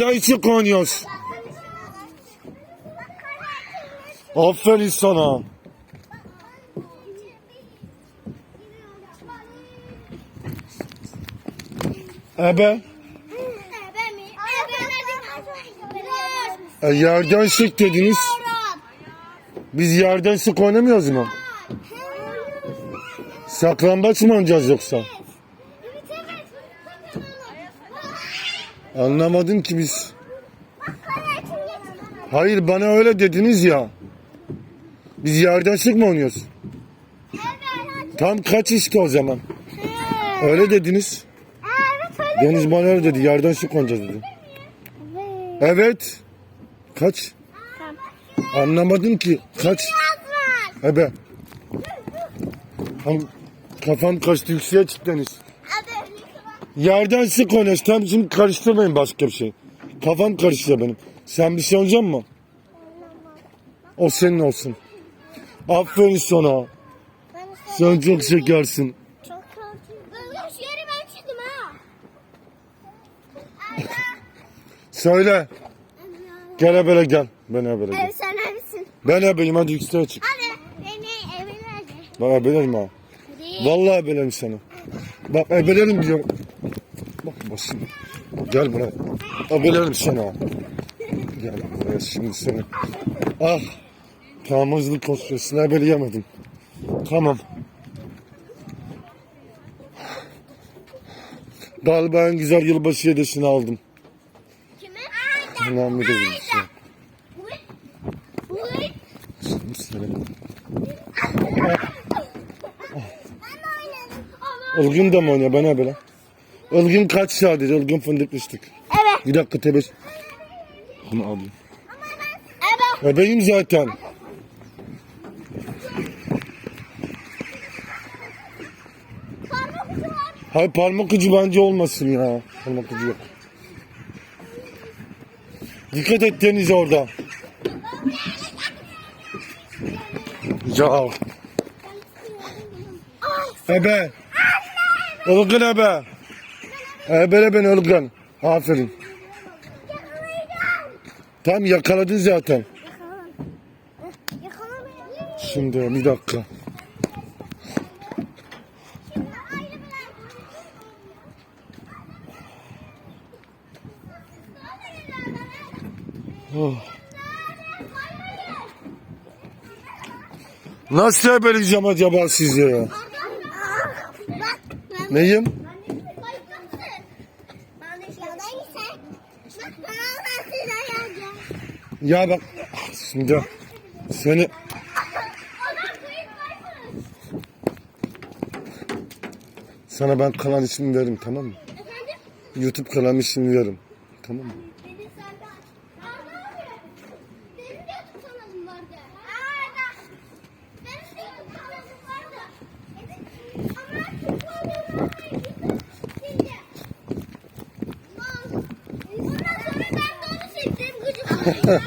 Yerden çık oynuyoruz. Aferin sana. Ebe. Ebe mi? Ebe E, yerden çık dediniz. Biz yerden sık oynamıyoruz mu? Saklambaç mı oynayacağız yoksa? Anlamadım ki biz. Hayır bana öyle dediniz ya. Biz yerden sık mı oynuyoruz? Tam kaç işte o zaman? Öyle dediniz. Deniz bana öyle dedi. Yerden sık oynayacağız dedi. Evet. Kaç? Anlamadım ki. Kaç? Ebe. Kafam kaçtı yükseğe çık Deniz. Yerden sık oynuyoruz. Tam şimdi karıştırmayın başka bir şey. Kafam karışıyor benim. Sen bir şey oynayacak mı? O senin olsun. Aferin sana. Sen çok şekersin. Çok. Ben şu yeri ben çizdim ha. Söyle. Gel ebele gel. Ben ebele gel. Evet sen neredesin? Ben ebeyim hadi yükseğe çık. Hadi. Beni nerede? Bak ebelerim ha. Vallahi ebelerim seni. Bak ebelerim diyorum. Bak basın. Gel buraya. Ebelerim seni ha. Gel buraya şimdi seni. Ah. Tamam hızlı koşuyorsun. Ebeleyemedim. Tamam. Galiba en güzel yılbaşı hediyesini aldım. Kime? Değil. bir şey. Bu. Bu. Şimdi seni. De. Ama. Ilgın da mı oynuyor? Ben ebele. Ilgın kaç sadece? Ilgın fındıklıştık. Evet. Bir dakika tebes. Bunu alayım. Evet. Zaten. Parmak ucu var. Hayır parmak ucu bence olmasın ya. Parmak ucu yok. Dikkat et Deniz orada. Ya ebe. Ilgın ebe. Ebele ben Ilgın. Aferin. Tam yakaladın zaten. Şimdi bir dakika. Oh. Nasıl ebeleyeceğim acaba sizi ya? Neyim? Ben de şuradaysa. Bak bana ben size geleceğim. Ya bak şimdi seni sana ben kalan ismini veririm tamam mı? Efendim? YouTube kanalım ismini veririm. Tamam mı? Beni senden. Arda abi. Benim de YouTube kanalım vardı. Arda. Benim de YouTube kanalım vardı. Ama çok fazla Şimdi. Ondan sonra ben de onu sildim. Gıcık oldum. Ondan sonra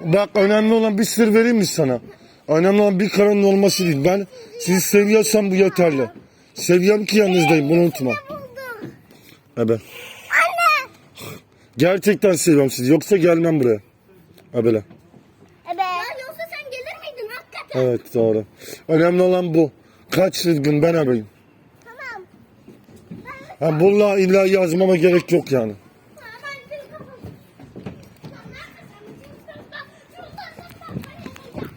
Bak önemli olan bir sır vereyim mi sana? Önemli olan bir kanalın olması değil. Ben sizi seviyorsam bu yeterli. Seviyorum ki yanınızdayım bunu unutma. Ebe. Anne. Gerçekten seviyorum sizi. Yoksa gelmem buraya. Ebele. Evet. Ya yoksa sen gelir miydin hakikaten? Evet doğru. Önemli olan bu. Kaç gün ben ebeyim. Tamam. Ha, bununla illa yazmama gerek yok yani. Ben seni kapatıyorum. Sen neredesin? Bak, şurada. Yardım, yoksa çıkarma. İçime bak. Tamam hadi çıkartmayacağım. İçime bir korku da girdi. Ah,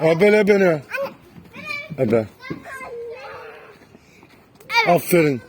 Ebele beni. Ebe. Aferin.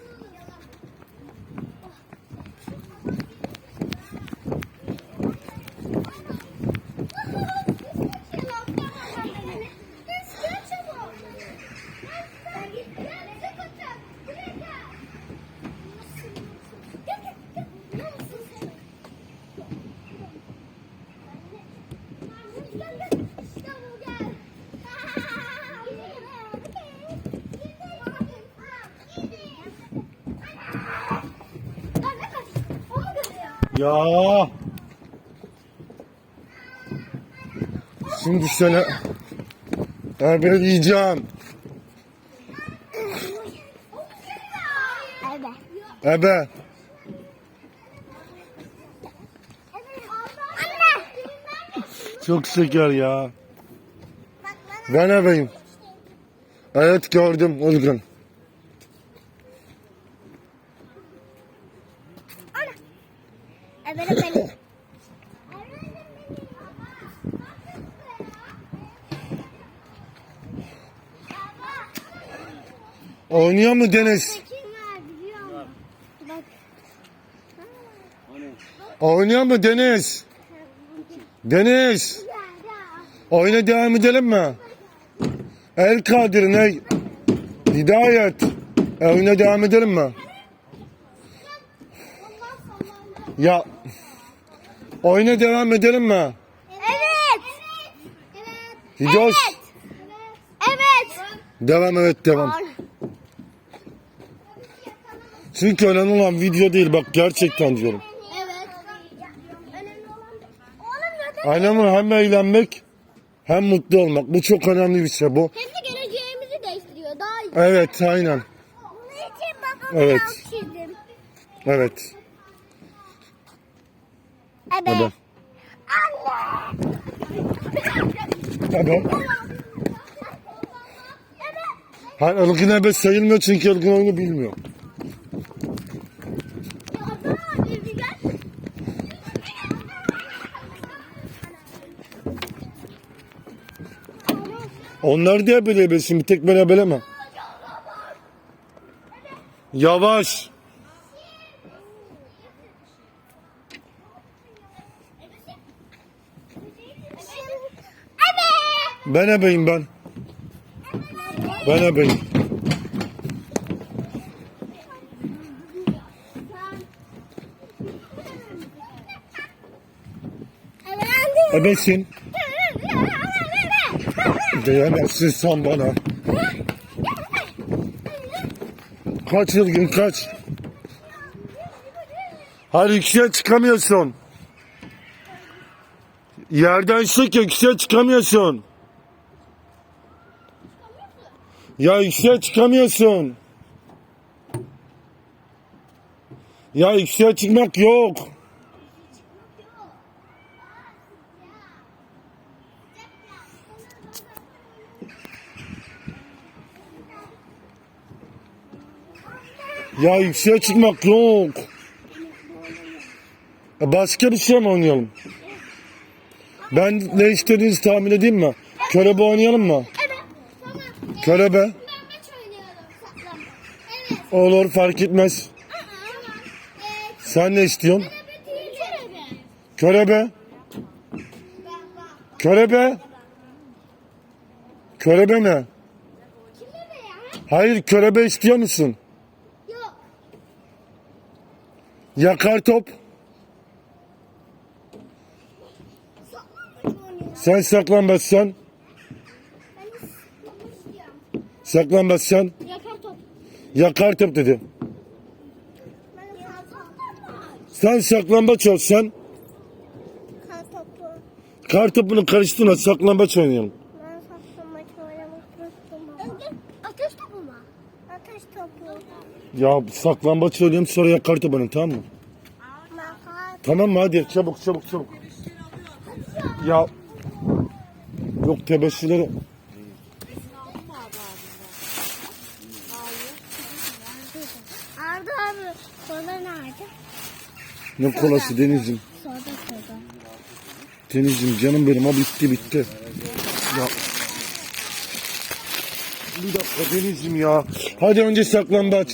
Ya. Şimdi sana haber diyeceğim. Evet. Ebe. Anne. Çok şeker ya. Ben ebeyim. Evet gördüm Ulgun. Evet benim. Oynuyor mu Deniz? Oynuyor mu Deniz? Deniz. Oyuna devam edelim mi? El Kadir ne? Hidayet. E, oyuna devam edelim mi? Ya. Oyuna devam edelim mi? Evet. Evet. Hidoş. Evet. Devam evet devam. Çünkü önemli olan video değil bak gerçekten diyorum. Evet. Önemli olan hem eğlenmek hem mutlu olmak. Bu çok önemli bir şey bu. hem de geleceğimizi değiştiriyor. Daha iyi. Evet aynen. Bunun için babamı Evet. Evet. Hadi. Hadi. Hayır ılgın ebe sayılmıyor çünkü ılgın oyunu bilmiyor. Onlar da ebele ebesin bir tek ben ebeleme. Yavaş. Evet. Ben ebeyim ben. Ben ebeyim. Ebesin. Diyemezsin sen bana. Kaç yılgın kaç. Hayır yükseğe çıkamıyorsun. Yerden sık yükseğe çıkamıyorsun. Ya yükseğe çıkamıyorsun. Ya yükseğe çıkmak yok. Ya yükseğe çıkmak yok. Başka bir şey mi oynayalım? Ben ne istediğinizi tahmin edeyim mi? Körebe oynayalım mı? Körebe. Oynayalım. Evet. Olur fark etmez. Sen ne istiyorsun? Körebe. Körebe. Körebe ya? Hayır körebe istiyor musun? Yok. Yakar top. Saklanmaç oynuyor. Sen. Ben de saklanmaç istiyorum. Saklanmazsan. Yakar top. Yakar top dedi. Sen saklambaç olsan. Kar topu. Kar topunu karıştırma saklambaç oynayalım. Ben saklanmaç oynamak istiyorum. Ateş topu mu? Ateş topu. Ya saklambaç oynayalım sonra yakar topunu tamam mı? Tamam mı hadi çabuk çabuk çabuk. Ya. Yok tebeşirleri. Arda abi kola nerede? Ne kolası Deniz'im. Soda soda. Deniz'im canım benim ha bitti bitti. Ya. Bir dakika Deniz'im ya. Hadi önce saklambaç.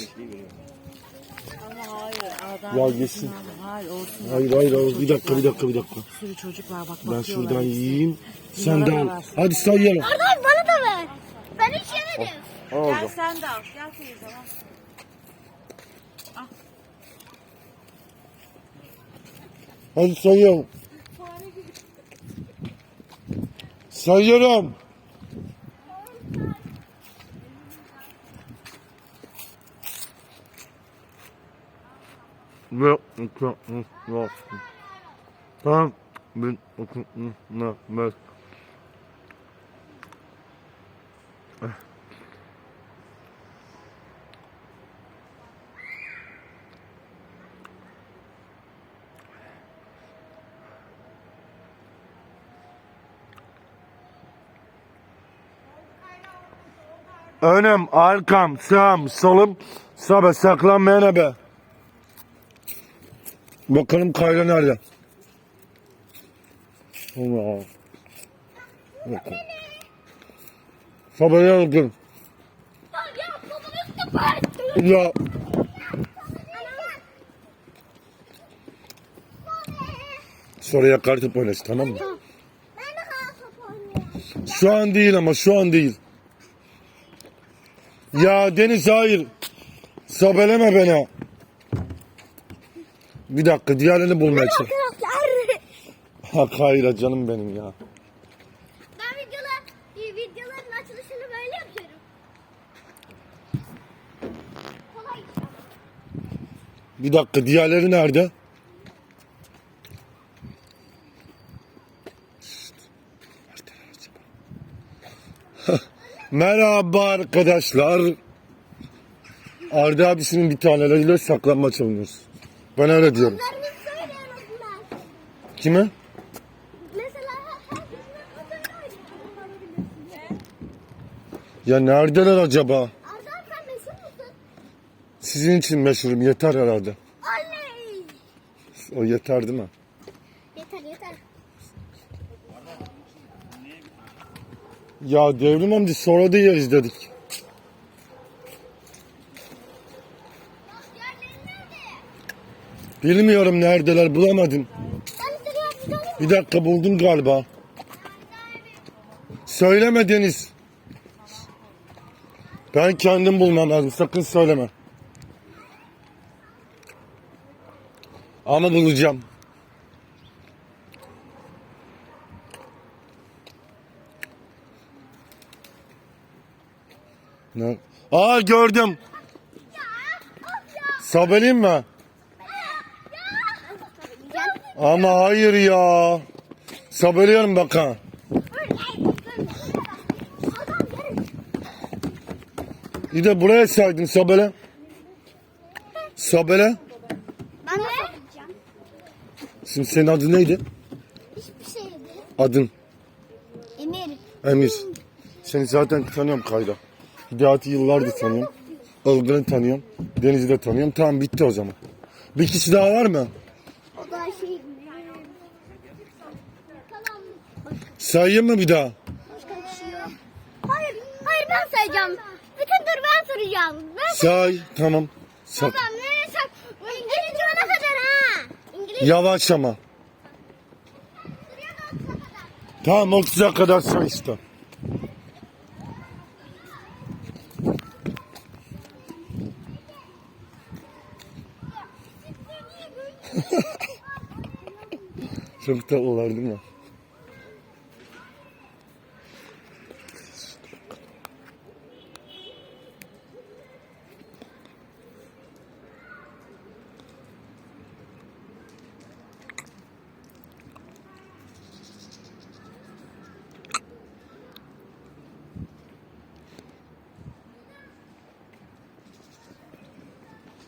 Ya yesin. Hayır olsun. Hayır hayır hayır bir dakika bir dakika bir dakika. Bir sürü çocuk var bak Ben şuradan yiyeyim. Sen de al. Hadi sayalım. Arda bana da ver. Ben hiç yemedim. Al Gel sen de al. Gel teyze al. Hadi sayalım. Sayıyorum. ve. Tam bin iki, üç, Önüm, arkam, sağım, solum, sabe saklanmayana be. Bakalım Kayra nerede? Allah. Bakalım. Sabahya bakın. Ya babanın da var. Ya sonra kartop oynasın tamam mı? Top. Şu an değil ama şu an değil. Ya Deniz hayır. Sabeleme beni. Bir dakika diğerini bulmaya çalış. Arkadaşlar. Ha Kayra canım benim ya. Ben videolar, videoların açılışını böyle yapıyorum. Kolay. Bir dakika diğerleri nerede? Şşt. Acaba? Merhaba arkadaşlar. Arda abisinin bir taneleriyle saklanmaç oynuyoruz. Ben öyle diyorum. Kime? Ya neredeler acaba? Sizin için meşhurum yeter herhalde. Oley! O yeter değil mi? Yeter yeter. Ya devrim amca sonra da yeriz dedik. Bilmiyorum neredeler bulamadım. Bir dakika buldum galiba. Söyleme Deniz. Ben kendim bulmam lazım. Sakın söyleme. Ama bulacağım. Ne? Aa gördüm. Sabeleyim mi? Ama hayır ya. Sabeliyorum bak ha. Bir de buraya saydın Sabele. Sabele. Ben de. Şimdi senin adın neydi? Hiçbir şey değil. Adın Emir. Emir. Seni zaten tanıyorum Kayra. Hidayet'i yıllardır tanıyorum. Ilgın'ı tanıyorum. Deniz'i de tanıyorum. Tamam bitti o zaman. Bir kişi daha var mı? O da şey... Sayayım mı bir daha? Şey. Hayır, hayır ben sayacağım. Bütün tur ben soracağım. Ben Say. Tamam. Sak. Tamam, nereye sak? İngilizce ona kadar ha. İngilizce Yavaş ama. Tamam 30'a kadar say işte. Çok tatlılar değil mi?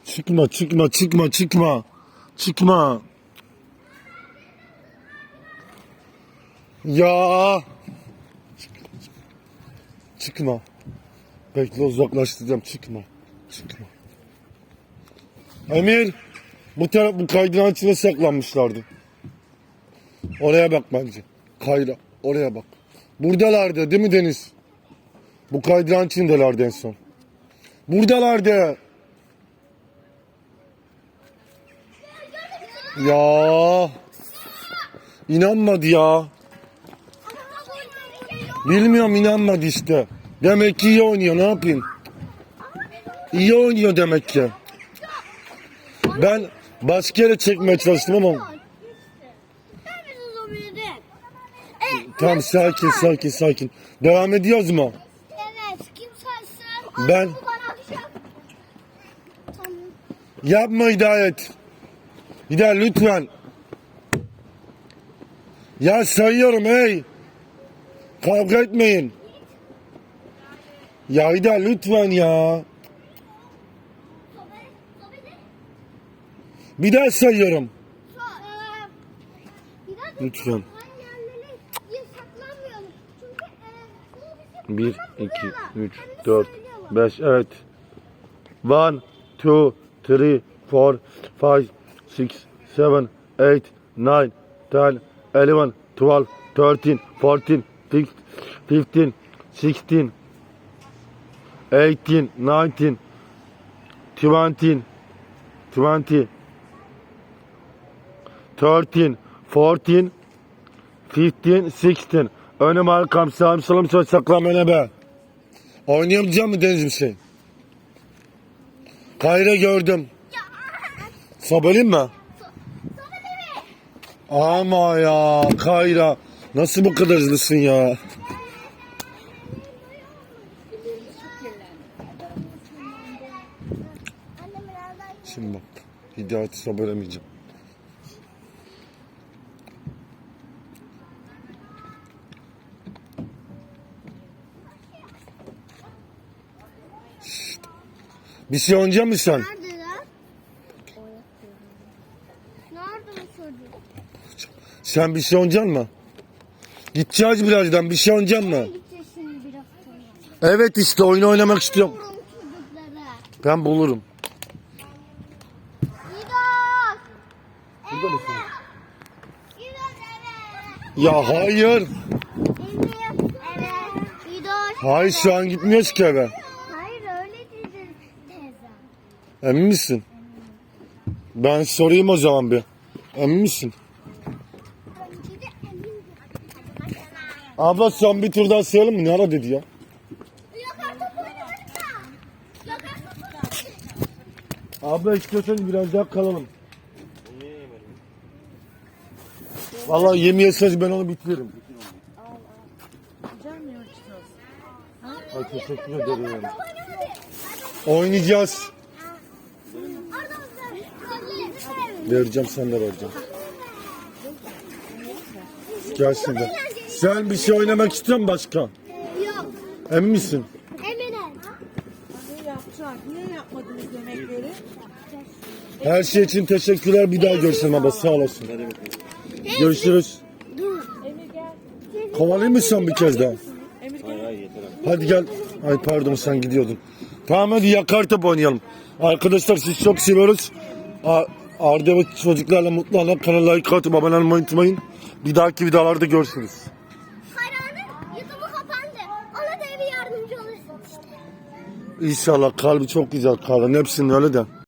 Çıkma çıkma çıkma çıkma. Çıkma. Ya. Çıkma. Bekle uzaklaştıracağım. Çıkma. Çıkma. Emir. Bu taraf bu kaydıran içine saklanmışlardı. Oraya bak bence. Kayra. Oraya bak. Buradalardı değil mi Deniz? Bu kaydıran içindelerdi en son. Buradalardı. Ya. İnanmadı ya. Bilmiyorum inanmadı işte. Demek ki iyi oynuyor ne yapayım? İyi oynuyor demek ki. Ben başka yere çekmeye çalıştım ama zombiydin. tamam sakin sakin sakin. Devam ediyoruz mu? Evet, kim? Ben-. Tamam. Yapma hidayet. Daha lütfen. Ya sayıyorum hey. Kavga etmeyin. Ya bir daha lütfen ya. Bir daha sayıyorum. Bir Lütfen. Aynı yerlere saklanmayalım. Çünkü eee, bu 1, bizi 2, bulurlar. 3, Hem de 4, söylüyorlar. 5, evet. 1, 2, 3, 4, 5, 6, 7, 8, 9, 10, 11, 12, 13, 14, 15, 16, 18, 19, 20, 20, 13, 14, 15, 16. Önüm arkam sağım solum söz saklamana be. Oynayamayacağım mı Deniz bir şey? Kayra gördüm. De mi? Ama ya Kayra. Nasıl bu kadar hızlısın ya? Şimdi bak. Hidayet'i. Şşt. Bir şey oynayacak mısın sen? Nerede lan? Nerede bu çocuk? Sen bir şey oynayacak mı? Gideceğiz birazdan. Bir şey oynayacak mı? Evet işte oyun oynamak istiyorum. Ben bulurum. İdos. Burada. Ya hayır. İdos. Hayır şu an gitmiyoruz ki eve. Hayır öyle dedi teyze. Emin misin? Ben sorayım o zaman bir. Emin misin? Dedi emin. Abla son bir tur daha sayalım mı? Ne ara dedi ya? Abla istiyorsan biraz daha kalalım. Vallahi yemeyeseniz ben onu bitiririm. Güzel mi yürütüyoruz? Ay teşekkür ederim. Oynayacağız. Vereceğim sen de vereceğim. Gel şimdi. Sen bir şey oynamak istiyor musun başka? Yok. Emin misin? Eminim. Ne yapacak? Niye yapmadınız yemekleri? Her şey için teşekkürler. Bir daha görüşelim baba. Sağ olasın. Görüşürüz. Emir gel. Kovalayayım mı sen bir kez daha? Emir gel. Hadi gel. Ay pardon sen gidiyordun. Tamam hadi yakar top oynayalım. Arkadaşlar sizi çok seviyoruz. Arda ve çocuklarla mutlu olun. Kanala like atıp abone olmayı unutmayın. Bir dahaki videolarda görüşürüz. Hayranın YouTube'u kapandı. Ona da bir yardımcı olursun işte. İnşallah kalbi çok güzel Karan. Hepsinin öyle de.